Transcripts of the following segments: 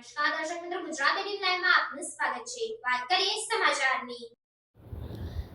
નમસ્કાર દર્શક મિત્રો ગુજરાતી ટીમ લાઈવમાં આપનું સ્વાગત છે. વાત કરીએ સમાચારની.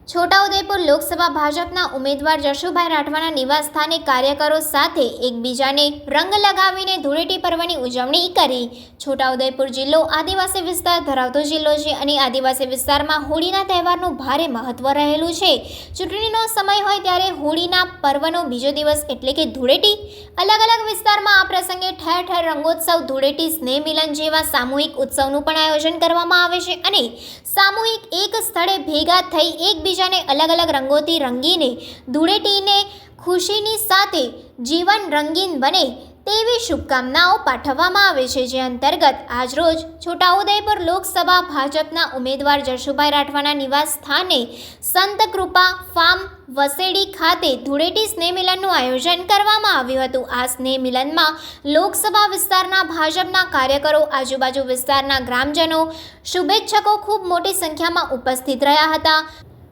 છોટાઉદેપુર લોકસભા ભાજપના ઉમેદવાર જશુભાઈ રાઠવાના નિવાસ સ્થાને કાર્યકરો સાથે એકબીજાને રંગ લગાવીને ધૂળેટી પર્વની ઉજવણી કરી. છોટાઉદેપુર જિલ્લો આદિવાસી વિસ્તાર ધરાવતો જિલ્લો છે અને આદિવાસી વિસ્તારમાં હોળીના તહેવારનું ભારે મહત્વ રહેલું છે. ચૂંટણીનો સમય હોય ત્યારે હોળીના પર્વનો બીજો દિવસ એટલે કે ધૂળેટી. અલગ અલગ વિસ્તારમાં આ પ્રસંગે ઠેર ઠેર રંગોત્સવ, ધૂળેટી, સ્નેહ મિલન જેવા સામૂહિક ઉત્સવનું પણ આયોજન કરવામાં આવે છે અને સામૂહિક એક સ્થળે ભેગા થઈ એકબીજાને અલગ અલગ રંગોથી રંગીને, ધૂળેટીને ખુશીની સાથે જીવન રંગીન બને તેવી શુભકામનાઓ પાઠવવામાં આવે છે. જે અંતર્ગત આજરોજ છોટાઉદેપુર લોકસભા ભાજપના ઉમેદવાર જશુભાઈ રાઠવાના નિવાસ સ્થાને સંત કૃપા ફાર્મ વસેડી ખાતે ધૂળેટી સ્નેહ મિલનનું આયોજન કરવામાં આવ્યું હતું. આ સ્નેહ મિલનમાં લોકસભા વિસ્તારના ભાજપના કાર્યકરો, આજુબાજુ વિસ્તારના ગ્રામજનો, શુભેચ્છકો ખૂબ મોટી સંખ્યામાં ઉપસ્થિત રહ્યા હતા.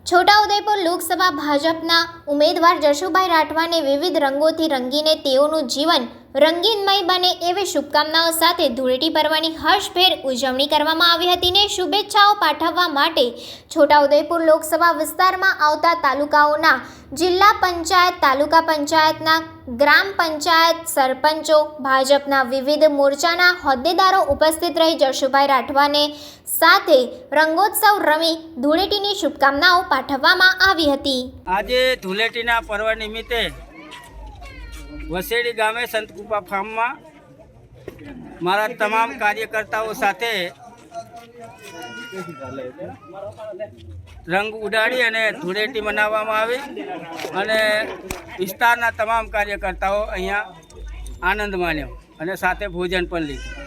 છોટાઉદેપુર લોકસભા ભાજપના ઉમેદવાર જશુભાઈ રાઠવાને વિવિધ રંગોથી રંગીને તેઓનું જીવન રંગીનમય બને એવી શુભકામનાઓ સાથે ધૂળેટી પર્વની હર્ષભેર ઉજવણી કરવામાં આવી હતી ને શુભેચ્છાઓ પાઠવવા માટે છોટાઉદેપુર લોકસભા વિસ્તારમાં આવતા તાલુકાઓના જિલ્લા પંચાયત, તાલુકા પંચાયતના ગ્રામ પંચાયત સરપંચો, ભાજપના વિવિધ મોરચાના હોદ્દેદારો ઉપસ્થિત રહી જશુભાઈ રાઠવાને સાથે રંગોત્સવ રમી ધૂળેટીની શુભકામનાઓ પાઠવવામાં આવી હતી. આજે ધૂળેટીના પર્વ નિમિત્તે વસેડી ગામે સંતકુપા ફાર્મમાં મારા તમામ કાર્યકર્તાઓ સાથે રંગ ઉડાડી અને ધૂળેટી મનાવવામાં આવી અને વિસ્તારના તમામ કાર્યકર્તાઓ અહીંયા આનંદ માણ્યો અને સાથે ભોજન પણ લીધું.